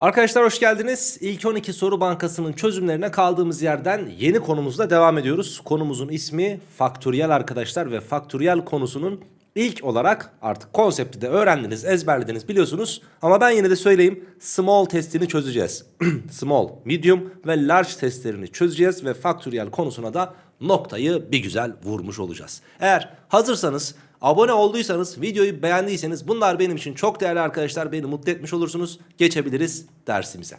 Arkadaşlar hoş geldiniz. İlk 12 soru bankasının çözümlerine kaldığımız yerden yeni konumuzla devam ediyoruz. Konumuzun ismi faktöriyel arkadaşlar ve faktöriyel konusunun ilk olarak artık konsepti de öğrendiniz, ezberlediniz biliyorsunuz. Ama ben yine de söyleyeyim small testini çözeceğiz. small, medium ve large testlerini çözeceğiz ve faktöriyel konusuna da noktayı bir güzel vurmuş olacağız. Eğer hazırsanız Abone olduysanız, videoyu beğendiyseniz bunlar benim için çok değerli arkadaşlar. Beni mutlu etmiş olursunuz. Geçebiliriz dersimize.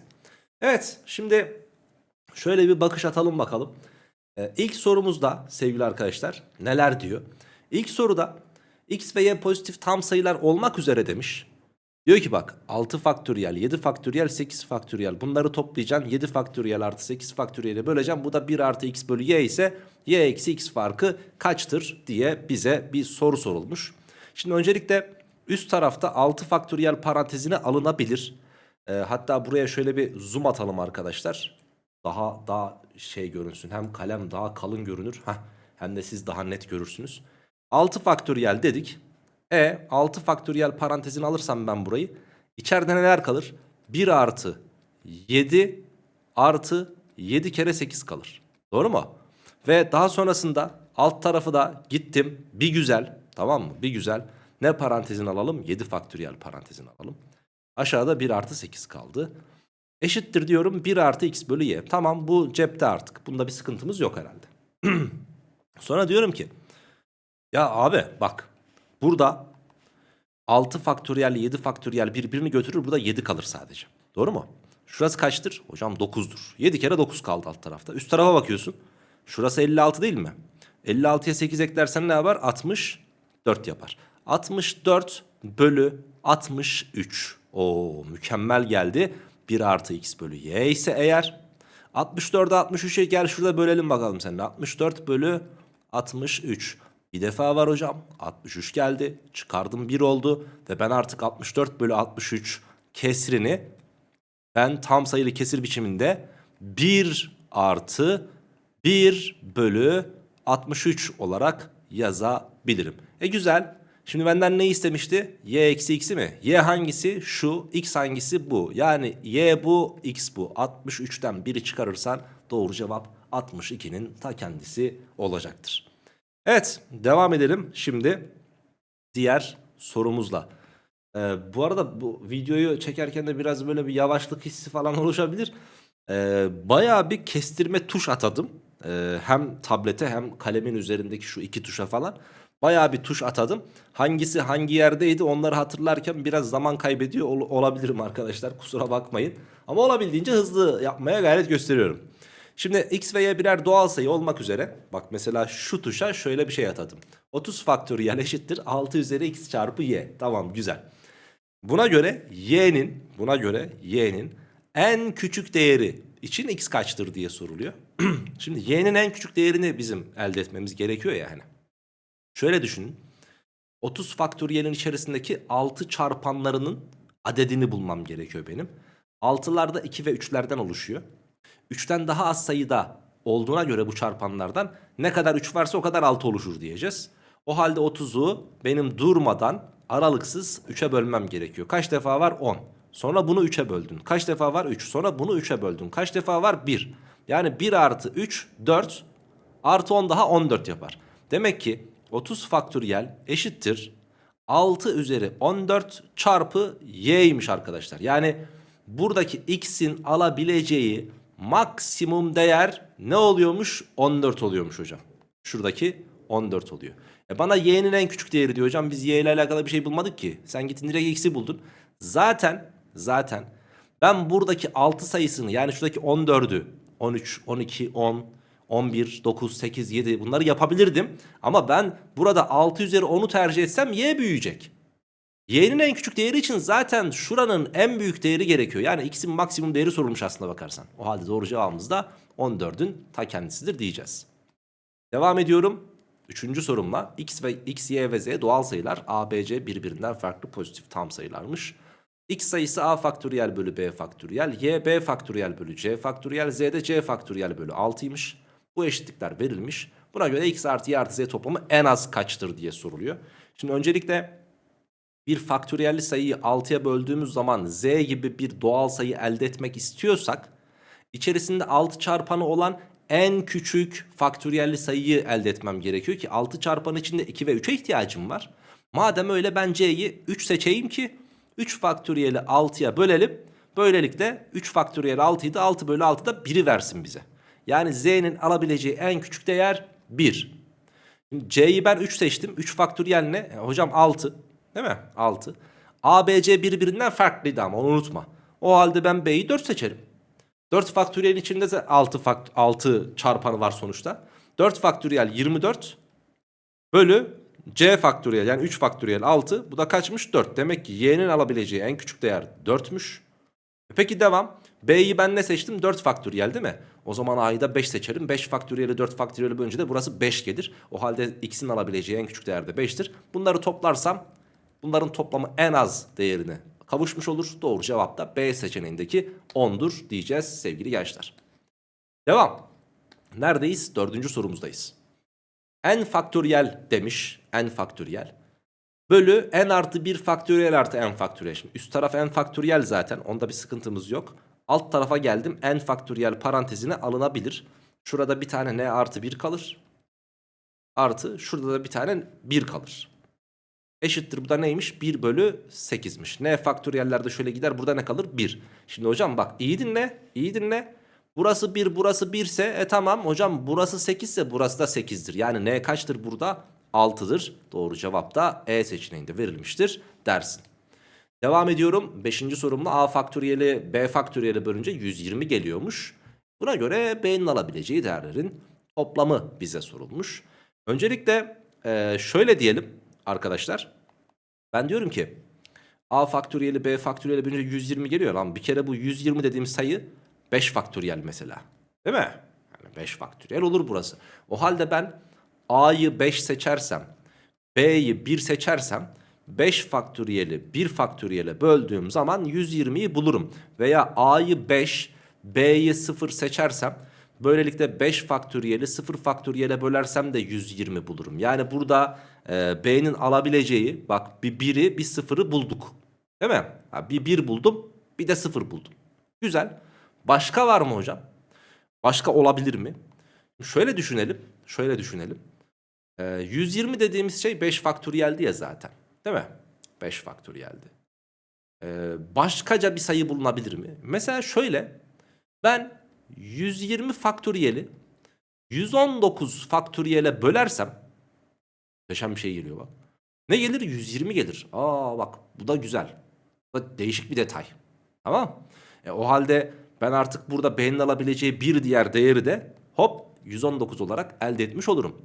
Evet, şimdi şöyle bir bakış atalım bakalım. Ee, ilk sorumuzda sevgili arkadaşlar neler diyor? İlk soruda x ve y pozitif tam sayılar olmak üzere demiş. Diyor ki bak 6 faktöriyel, 7 faktöriyel, 8 faktöriyel bunları toplayacaksın. 7 faktöriyel artı 8 faktöriyeli böleceğim. Bu da 1 artı x bölü y ise y eksi x farkı kaçtır diye bize bir soru sorulmuş. Şimdi öncelikle üst tarafta 6 faktöriyel parantezine alınabilir. Ee, hatta buraya şöyle bir zoom atalım arkadaşlar. Daha daha şey görünsün. Hem kalem daha kalın görünür. Heh, hem de siz daha net görürsünüz. 6 faktöriyel dedik. E 6 faktöriyel parantezini alırsam ben burayı. İçeride neler kalır? 1 artı 7 artı 7 kere 8 kalır. Doğru mu? Ve daha sonrasında alt tarafı da gittim. Bir güzel tamam mı? Bir güzel. Ne parantezini alalım? 7 faktöriyel parantezini alalım. Aşağıda 1 artı 8 kaldı. Eşittir diyorum 1 artı x bölü y. Tamam bu cepte artık. Bunda bir sıkıntımız yok herhalde. Sonra diyorum ki ya abi bak burada 6 faktöriyel 7 faktöriyel birbirini götürür. Burada 7 kalır sadece. Doğru mu? Şurası kaçtır? Hocam 9'dur. 7 kere 9 kaldı alt tarafta. Üst tarafa bakıyorsun. Şurası 56 değil mi? 56'ya 8 eklersen ne yapar? 64 yapar. 64 bölü 63. Oo mükemmel geldi. 1 artı x bölü y ise eğer 64'e 63'e gel şurada bölelim bakalım seninle. 64 bölü 63. Bir defa var hocam. 63 geldi. Çıkardım 1 oldu. Ve ben artık 64 bölü 63 kesrini ben tam sayılı kesir biçiminde 1 artı 1 bölü 63 olarak yazabilirim. E güzel. Şimdi benden ne istemişti? Y eksi x'i mi? Y hangisi? Şu. X hangisi? Bu. Yani y bu, x bu. 63'ten 1'i çıkarırsan doğru cevap 62'nin ta kendisi olacaktır. Evet devam edelim şimdi diğer sorumuzla. Ee, bu arada bu videoyu çekerken de biraz böyle bir yavaşlık hissi falan oluşabilir. Ee, bayağı bir kestirme tuş atadım. Ee, hem tablete hem kalemin üzerindeki şu iki tuşa falan. Bayağı bir tuş atadım. Hangisi hangi yerdeydi onları hatırlarken biraz zaman kaybediyor ol- olabilirim arkadaşlar. Kusura bakmayın. Ama olabildiğince hızlı yapmaya gayret gösteriyorum. Şimdi x ve y birer doğal sayı olmak üzere bak mesela şu tuşa şöyle bir şey atadım. 30 faktöriyel eşittir 6 üzeri x çarpı y. Tamam güzel. Buna göre y'nin buna göre y'nin en küçük değeri için x kaçtır diye soruluyor. Şimdi y'nin en küçük değerini bizim elde etmemiz gerekiyor ya hani. Şöyle düşünün. 30 faktöriyelin içerisindeki 6 çarpanlarının adedini bulmam gerekiyor benim. 6'lar da 2 ve 3'lerden oluşuyor. 3'ten daha az sayıda olduğuna göre bu çarpanlardan ne kadar 3 varsa o kadar 6 oluşur diyeceğiz. O halde 30'u benim durmadan aralıksız 3'e bölmem gerekiyor. Kaç defa var? 10. Sonra bunu 3'e böldün. Kaç defa var? 3. Sonra bunu 3'e böldün. Kaç defa var? 1. Yani 1 artı 3 4 artı 10 daha 14 yapar. Demek ki 30 faktöriyel eşittir 6 üzeri 14 çarpı y'ymiş arkadaşlar. Yani buradaki x'in alabileceği maksimum değer ne oluyormuş? 14 oluyormuş hocam. Şuradaki 14 oluyor. E bana y'nin en küçük değeri diyor hocam. Biz y ile alakalı bir şey bulmadık ki. Sen gittin direkt x'i buldun. Zaten zaten ben buradaki 6 sayısını yani şuradaki 14'ü 13, 12, 10, 11, 9, 8, 7 bunları yapabilirdim. Ama ben burada 6 üzeri 10'u tercih etsem y büyüyecek. Y'nin en küçük değeri için zaten şuranın en büyük değeri gerekiyor. Yani x'in maksimum değeri sorulmuş aslında bakarsan. O halde doğru cevabımız da 14'ün ta kendisidir diyeceğiz. Devam ediyorum. Üçüncü sorumla x ve x, y ve z doğal sayılar a, b, c birbirinden farklı pozitif tam sayılarmış. x sayısı a faktöriyel bölü b faktöriyel, y b faktöriyel bölü c faktöriyel, z de c faktöriyel bölü 6'ymış. Bu eşitlikler verilmiş. Buna göre x artı y artı z toplamı en az kaçtır diye soruluyor. Şimdi öncelikle bir faktöriyelli sayıyı 6'ya böldüğümüz zaman z gibi bir doğal sayı elde etmek istiyorsak içerisinde 6 çarpanı olan en küçük faktöriyelli sayıyı elde etmem gerekiyor ki 6 çarpanı içinde 2 ve 3'e ihtiyacım var. Madem öyle ben c'yi 3 seçeyim ki 3 faktöriyeli 6'ya bölelim. Böylelikle 3 faktöriyel 6'yı da 6 bölü 6'da 1'i versin bize. Yani z'nin alabileceği en küçük değer 1. Şimdi C'yi ben 3 seçtim. 3 faktöriyel ne? E, hocam 6. Değil mi? 6. A, B, C birbirinden farklıydı ama onu unutma. O halde ben B'yi 4 seçerim. 4 faktöriyelin içinde de 6, fakt 6 çarpanı var sonuçta. 4 faktöriyel 24 bölü C faktöriyel yani 3 faktöriyel 6. Bu da kaçmış? 4. Demek ki Y'nin alabileceği en küçük değer 4'müş. E Peki devam. B'yi ben ne seçtim? 4 faktöriyel değil mi? O zaman A'yı da 5 seçerim. 5 faktöriyeli 4 faktöriyeli bölünce de burası 5 gelir. O halde x'in alabileceği en küçük değer de 5'tir. Bunları toplarsam bunların toplamı en az değerine kavuşmuş olur. Doğru cevap da B seçeneğindeki 10'dur diyeceğiz sevgili gençler. Devam. Neredeyiz? Dördüncü sorumuzdayız. n faktöriyel demiş. n faktöriyel. Bölü n artı 1 faktöriyel artı n faktöriyel. Şimdi üst taraf n faktöriyel zaten. Onda bir sıkıntımız yok. Alt tarafa geldim. n faktöriyel parantezine alınabilir. Şurada bir tane n artı 1 kalır. Artı şurada da bir tane 1 kalır. Eşittir bu da neymiş? 1 bölü 8'miş. N faktöriyellerde şöyle gider. Burada ne kalır? 1. Şimdi hocam bak iyi dinle. iyi dinle. Burası 1 burası 1 ise e tamam hocam burası 8 ise burası da 8'dir. Yani n kaçtır burada? 6'dır. Doğru cevap da E seçeneğinde verilmiştir dersin. Devam ediyorum. 5. sorumla A faktöriyeli B faktöriyeli bölünce 120 geliyormuş. Buna göre B'nin alabileceği değerlerin toplamı bize sorulmuş. Öncelikle e, şöyle diyelim arkadaşlar. Ben diyorum ki A faktöriyeli B faktöriyeli bölünce 120 geliyor lan. Bir kere bu 120 dediğim sayı 5 faktöriyel mesela. Değil mi? Yani 5 faktöriyel olur burası. O halde ben A'yı 5 seçersem, B'yi 1 seçersem 5 faktöriyeli 1 faktöriyele böldüğüm zaman 120'yi bulurum. Veya A'yı 5, B'yi 0 seçersem böylelikle 5 faktöriyeli 0 faktöriyele bölersem de 120 bulurum. Yani burada e, B'nin alabileceği bak bir 1'i bir 0'ı bulduk. Değil mi? Ha, bir 1 buldum bir de 0 buldum. Güzel. Başka var mı hocam? Başka olabilir mi? Şöyle düşünelim. Şöyle düşünelim. Ee, 120 dediğimiz şey 5 faktöriyeldi ya zaten. Değil mi? 5 faktöriyeldi. Ee, başkaca bir sayı bulunabilir mi? Mesela şöyle. Ben 120 faktöriyeli 119 faktöriyele bölersem muhteşem bir şey geliyor bak. Ne gelir? 120 gelir. Aa bak bu da güzel. Bu da değişik bir detay. Tamam e, O halde ben artık burada B'nin alabileceği bir diğer değeri de hop 119 olarak elde etmiş olurum.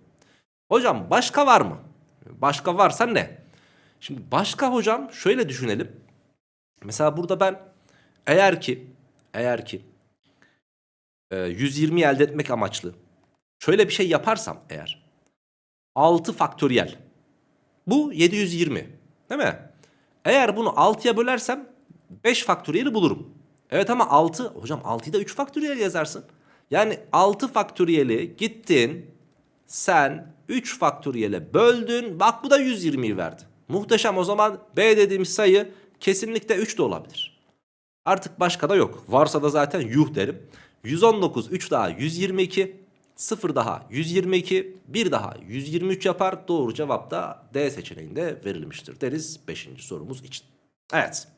Hocam başka var mı? Başka varsa ne? Şimdi başka hocam şöyle düşünelim. Mesela burada ben eğer ki eğer ki 120 elde etmek amaçlı şöyle bir şey yaparsam eğer 6 faktöriyel bu 720 değil mi? Eğer bunu 6'ya bölersem 5 faktöriyeli bulurum. Evet ama 6 hocam 6'yı da 3 faktöriyel yazarsın. Yani 6 faktöriyeli gittin sen 3 faktöriyele böldün bak bu da 120'yi verdi. Muhteşem o zaman B dediğimiz sayı kesinlikle 3 de olabilir. Artık başka da yok. Varsa da zaten yuh derim. 119 3 daha 122 0 daha 122 1 daha 123 yapar. Doğru cevap da D seçeneğinde verilmiştir deriz 5. sorumuz için. Evet.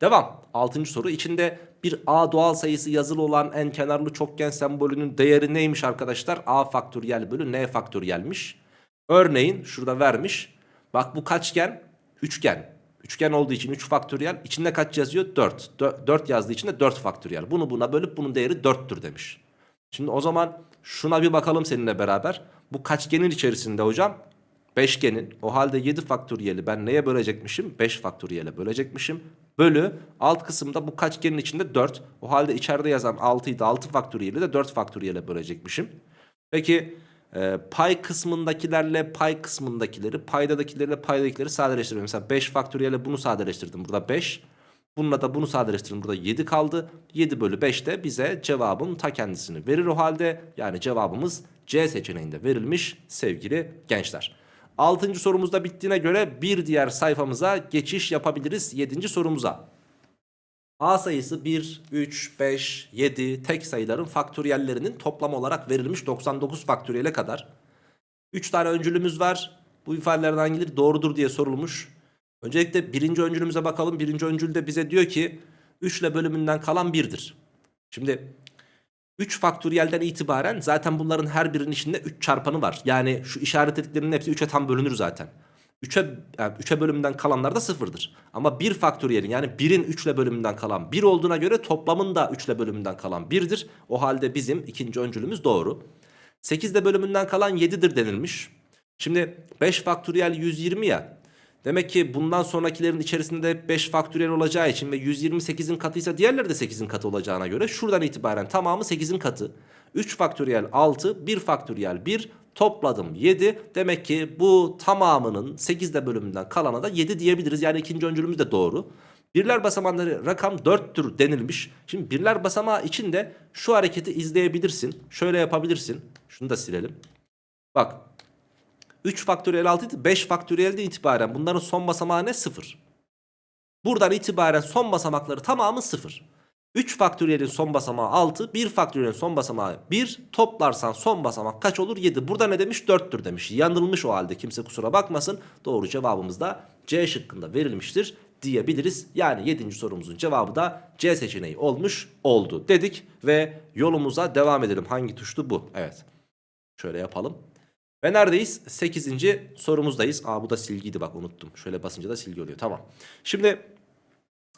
Devam. 6. soru içinde bir A doğal sayısı yazılı olan en kenarlı çokgen sembolünün değeri neymiş arkadaşlar? A faktöriyel bölü N faktöriyelmiş. Örneğin şurada vermiş. Bak bu kaçgen? Üçgen. Üçgen olduğu için 3 faktöriyel. İçinde kaç yazıyor? 4. 4 yazdığı için de 4 faktöriyel. Bunu buna bölüp bunun değeri 4'tür demiş. Şimdi o zaman şuna bir bakalım seninle beraber. Bu kaçgenin içerisinde hocam? Beşgenin. O halde 7 faktöriyeli ben neye bölecekmişim? 5 faktöriyele bölecekmişim. Bölü alt kısımda bu kaçgenin içinde 4. O halde içeride yazan 6'yı da 6 faktöriyeli de 4 faktöriyele bölecekmişim. Peki e, pay kısmındakilerle pay kısmındakileri, paydadakilerle paydadakileri sadeleştiriyorum. Mesela 5 faktöriyele bunu sadeleştirdim. Burada 5. Bununla da bunu sadeleştirdim. Burada 7 kaldı. 7 bölü 5 de bize cevabın ta kendisini verir o halde. Yani cevabımız C seçeneğinde verilmiş sevgili gençler. 6. sorumuzda bittiğine göre bir diğer sayfamıza geçiş yapabiliriz 7. sorumuza. A sayısı 1, 3, 5, 7 tek sayıların faktöriyellerinin toplam olarak verilmiş 99 faktöriyele kadar. 3 tane öncülümüz var. Bu ifadelerden hangileri doğrudur diye sorulmuş. Öncelikle birinci öncülümüze bakalım. Birinci öncül de bize diyor ki 3 ile bölümünden kalan 1'dir. Şimdi 3 faktöriyelden itibaren zaten bunların her birinin içinde 3 çarpanı var. Yani şu işaretlediklerinin hepsi 3'e tam bölünür zaten. 3'e yani 3'e bölümünden kalanlar da sıfırdır. Ama 1 faktöriyelin yani 1'in 3 ile bölümünden kalan 1 olduğuna göre toplamın da 3 ile bölümünden kalan 1'dir. O halde bizim ikinci öncülümüz doğru. 8 ile bölümünden kalan 7'dir denilmiş. Şimdi 5 faktöriyel 120 ya. Demek ki bundan sonrakilerin içerisinde 5 faktöriyel olacağı için ve 128'in katıysa diğerleri de 8'in katı olacağına göre şuradan itibaren tamamı 8'in katı. 3 faktöriyel 6, 1 faktöriyel 1, topladım 7. Demek ki bu tamamının 8'de bölümünden kalana da 7 diyebiliriz. Yani ikinci öncülümüz de doğru. Birler basamağları rakam 4'tür denilmiş. Şimdi birler basamağı için de şu hareketi izleyebilirsin. Şöyle yapabilirsin. Şunu da silelim. Bak 3 faktöriyel 6 idi. 5 faktöriyelden itibaren bunların son basamağı ne? 0. Buradan itibaren son basamakları tamamı 0. 3 faktöriyelin son basamağı 6, 1 faktöriyelin son basamağı 1. Toplarsan son basamak kaç olur? 7. Burada ne demiş? 4'tür demiş. Yanılmış o halde kimse kusura bakmasın. Doğru cevabımız da C şıkkında verilmiştir diyebiliriz. Yani 7. sorumuzun cevabı da C seçeneği olmuş oldu dedik ve yolumuza devam edelim. Hangi tuştu bu? Evet. Şöyle yapalım. Ve neredeyiz? 8. sorumuzdayız. Aa bu da silgiydi bak unuttum. Şöyle basınca da silgi oluyor. Tamam. Şimdi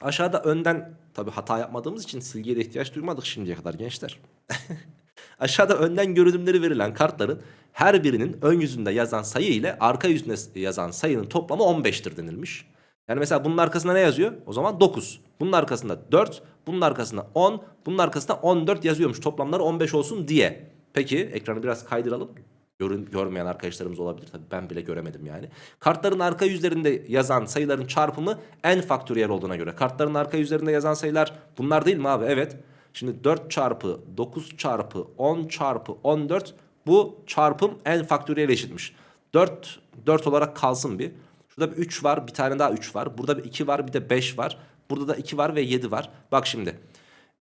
aşağıda önden tabi hata yapmadığımız için silgiye de ihtiyaç duymadık şimdiye kadar gençler. aşağıda önden görünümleri verilen kartların her birinin ön yüzünde yazan sayı ile arka yüzünde yazan sayının toplamı 15'tir denilmiş. Yani mesela bunun arkasında ne yazıyor? O zaman 9. Bunun arkasında 4, bunun arkasında 10, bunun arkasında 14 yazıyormuş. Toplamları 15 olsun diye. Peki ekranı biraz kaydıralım. Görün, görmeyen arkadaşlarımız olabilir. Tabii ben bile göremedim yani. Kartların arka yüzlerinde yazan sayıların çarpımı en faktöriyel olduğuna göre. Kartların arka yüzlerinde yazan sayılar bunlar değil mi abi? Evet. Şimdi 4 çarpı 9 çarpı 10 çarpı 14 bu çarpım en faktöriyel eşitmiş. 4 4 olarak kalsın bir. Şurada bir 3 var bir tane daha 3 var. Burada bir 2 var bir de 5 var. Burada da 2 var ve 7 var. Bak şimdi.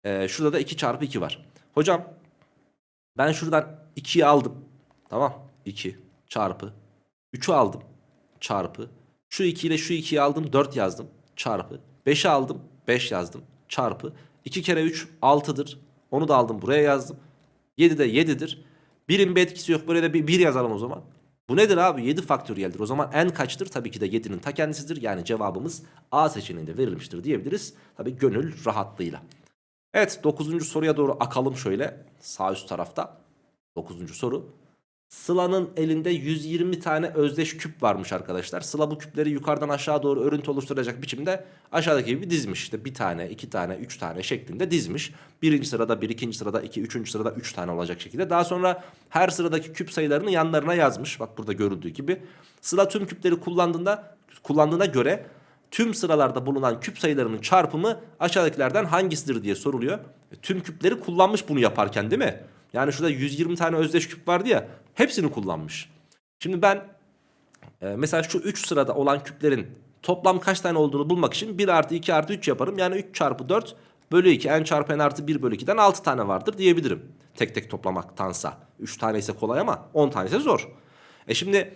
Ee, şurada da 2 çarpı 2 var. Hocam ben şuradan 2'yi aldım. Tamam. 2 çarpı. 3'ü aldım. Çarpı. Şu 2 ile şu 2'yi aldım. 4 yazdım. Çarpı. 5'i aldım. 5 yazdım. Çarpı. 2 kere 3 6'dır onu da aldım. Buraya yazdım. 7 de 7'dir birin bir etkisi yok. Buraya da bir 1 yazalım o zaman. Bu nedir abi? 7 faktöriyeldir. O zaman n kaçtır? Tabii ki de 7'nin ta kendisidir. Yani cevabımız A seçeneğinde verilmiştir diyebiliriz. Tabii gönül rahatlığıyla. Evet 9. soruya doğru akalım şöyle. Sağ üst tarafta. 9. soru Sıla'nın elinde 120 tane özdeş küp varmış arkadaşlar. Sıla bu küpleri yukarıdan aşağı doğru örüntü oluşturacak biçimde aşağıdaki gibi dizmiş. İşte bir tane, iki tane, üç tane şeklinde dizmiş. Birinci sırada bir, ikinci sırada iki, üçüncü sırada üç tane olacak şekilde. Daha sonra her sıradaki küp sayılarını yanlarına yazmış. Bak burada görüldüğü gibi. Sıla tüm küpleri kullandığında kullandığına göre tüm sıralarda bulunan küp sayılarının çarpımı aşağıdakilerden hangisidir diye soruluyor. E, tüm küpleri kullanmış bunu yaparken değil mi? Yani şurada 120 tane özdeş küp vardı ya hepsini kullanmış. Şimdi ben e, mesela şu 3 sırada olan küplerin toplam kaç tane olduğunu bulmak için 1 artı 2 artı 3 yaparım. Yani 3 çarpı 4 bölü 2 n çarpı n artı 1 bölü 2'den 6 tane vardır diyebilirim. Tek tek toplamaktansa. 3 tane ise kolay ama 10 tane ise zor. E şimdi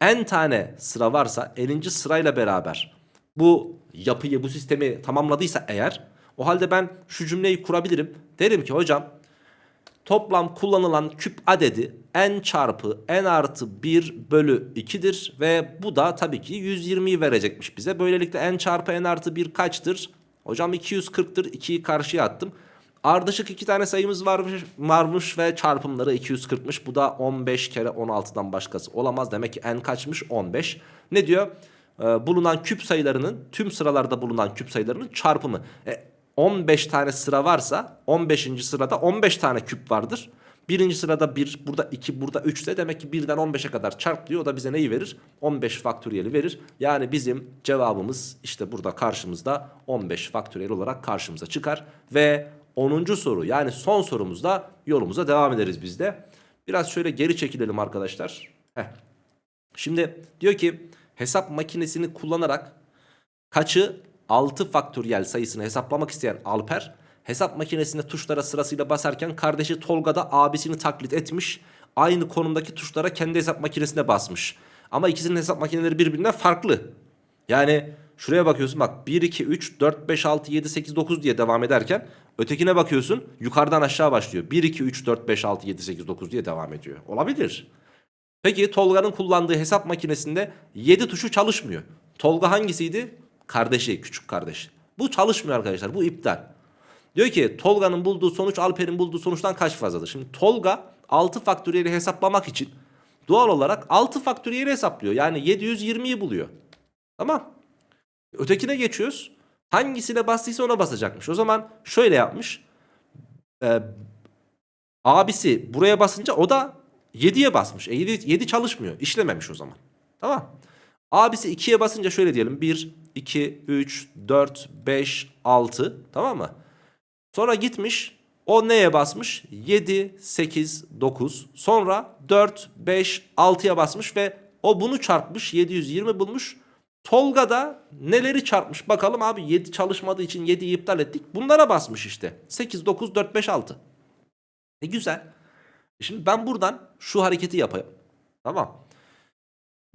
n tane sıra varsa 50. sırayla beraber bu yapıyı bu sistemi tamamladıysa eğer o halde ben şu cümleyi kurabilirim. Derim ki hocam toplam kullanılan küp adedi n çarpı n artı 1 bölü 2'dir ve bu da tabii ki 120'yi verecekmiş bize. Böylelikle n çarpı n artı 1 kaçtır? Hocam 240'tır 2'yi karşıya attım. Ardışık iki tane sayımız varmış, varmış ve çarpımları 240'mış. Bu da 15 kere 16'dan başkası olamaz. Demek ki n kaçmış? 15. Ne diyor? Ee, bulunan küp sayılarının tüm sıralarda bulunan küp sayılarının çarpımı. E, 15 tane sıra varsa 15. sırada 15 tane küp vardır. Birinci sırada 1, burada 2, burada 3 ise demek ki 1'den 15'e kadar çarp O da bize neyi verir? 15 faktöriyeli verir. Yani bizim cevabımız işte burada karşımızda 15 faktöriyel olarak karşımıza çıkar. Ve 10. soru yani son sorumuzda yolumuza devam ederiz biz de. Biraz şöyle geri çekilelim arkadaşlar. Heh. Şimdi diyor ki hesap makinesini kullanarak kaçı 6 faktöriyel sayısını hesaplamak isteyen Alper hesap makinesinde tuşlara sırasıyla basarken kardeşi Tolga da abisini taklit etmiş. Aynı konumdaki tuşlara kendi hesap makinesine basmış. Ama ikisinin hesap makineleri birbirinden farklı. Yani şuraya bakıyorsun bak 1, 2, 3, 4, 5, 6, 7, 8, 9 diye devam ederken ötekine bakıyorsun yukarıdan aşağı başlıyor. 1, 2, 3, 4, 5, 6, 7, 8, 9 diye devam ediyor. Olabilir. Peki Tolga'nın kullandığı hesap makinesinde 7 tuşu çalışmıyor. Tolga hangisiydi? Kardeşi, küçük kardeş. Bu çalışmıyor arkadaşlar. Bu iptal. Diyor ki Tolga'nın bulduğu sonuç Alper'in bulduğu sonuçtan kaç fazladır? Şimdi Tolga 6 faktöriyeli hesaplamak için doğal olarak 6 faktöriyeli hesaplıyor. Yani 720'yi buluyor. Tamam. Ötekine geçiyoruz. Hangisine bastıysa ona basacakmış. O zaman şöyle yapmış. Ee, abisi buraya basınca o da 7'ye basmış. E 7, 7 çalışmıyor. İşlememiş o zaman. Tamam. Abisi 2'ye basınca şöyle diyelim. 1, 2, 3, 4, 5, 6. Tamam mı? Sonra gitmiş. O neye basmış? 7, 8, 9. Sonra 4, 5, 6'ya basmış ve o bunu çarpmış. 720 bulmuş. Tolga da neleri çarpmış? Bakalım abi 7 çalışmadığı için 7'yi iptal ettik. Bunlara basmış işte. 8, 9, 4, 5, 6. E güzel. Şimdi ben buradan şu hareketi yapayım. Tamam.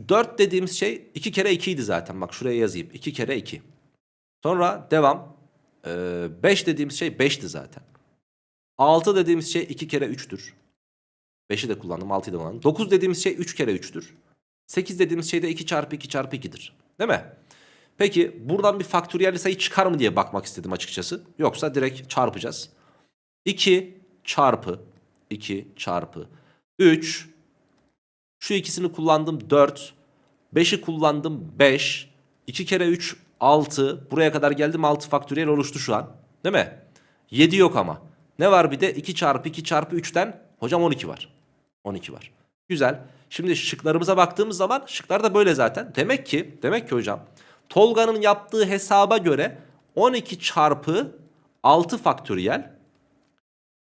4 dediğimiz şey 2 kere 2 idi zaten. Bak şuraya yazayım. 2 kere 2. Sonra devam. 5 dediğimiz şey 5'ti zaten. 6 dediğimiz şey 2 kere 3'tür. 5'i de kullandım 6'yı da kullandım. 9 dediğimiz şey 3 kere 3'tür. 8 dediğimiz şey de 2 çarpı 2 çarpı 2'dir. Değil mi? Peki buradan bir faktöriyel sayı çıkar mı diye bakmak istedim açıkçası. Yoksa direkt çarpacağız. 2 çarpı 2 çarpı 3 şu ikisini kullandım 4 5'i kullandım 5 2 kere 3 6 buraya kadar geldim 6 faktöriyel oluştu şu an. Değil mi? 7 yok ama. Ne var bir de? 2 çarpı 2 çarpı 3'ten hocam 12 var. 12 var. Güzel. Şimdi şıklarımıza baktığımız zaman şıklar da böyle zaten. Demek ki demek ki hocam Tolga'nın yaptığı hesaba göre 12 çarpı 6 faktöriyel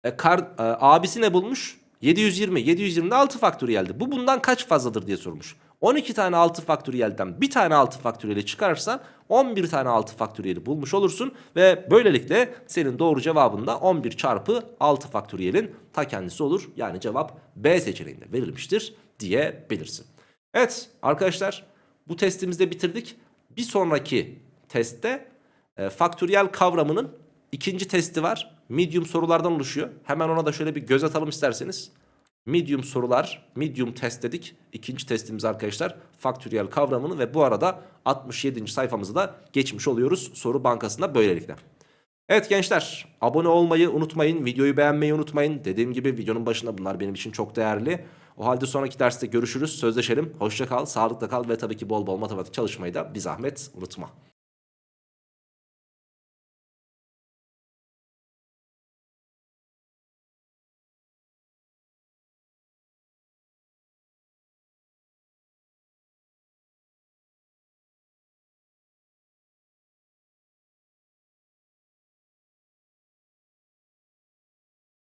e, e, abisi ne bulmuş? 720. 720'de 6 faktöriyeldi. Bu bundan kaç fazladır diye sormuş. 12 tane 6 faktöriyelden bir tane 6 faktöriyeli çıkarırsan 11 tane 6 faktöriyeli bulmuş olursun. Ve böylelikle senin doğru cevabın da 11 çarpı 6 faktöriyelin ta kendisi olur. Yani cevap B seçeneğinde verilmiştir diyebilirsin. Evet arkadaşlar bu testimizi de bitirdik. Bir sonraki testte e, faktöriyel kavramının ikinci testi var. Medium sorulardan oluşuyor. Hemen ona da şöyle bir göz atalım isterseniz. Medium sorular, medium test dedik. İkinci testimiz arkadaşlar faktöriyel kavramını ve bu arada 67. sayfamızı da geçmiş oluyoruz soru bankasında böylelikle. Evet gençler abone olmayı unutmayın, videoyu beğenmeyi unutmayın. Dediğim gibi videonun başında bunlar benim için çok değerli. O halde sonraki derste görüşürüz, sözleşelim. Hoşça kal, sağlıkla kal ve tabii ki bol bol matematik çalışmayı da bir zahmet unutma.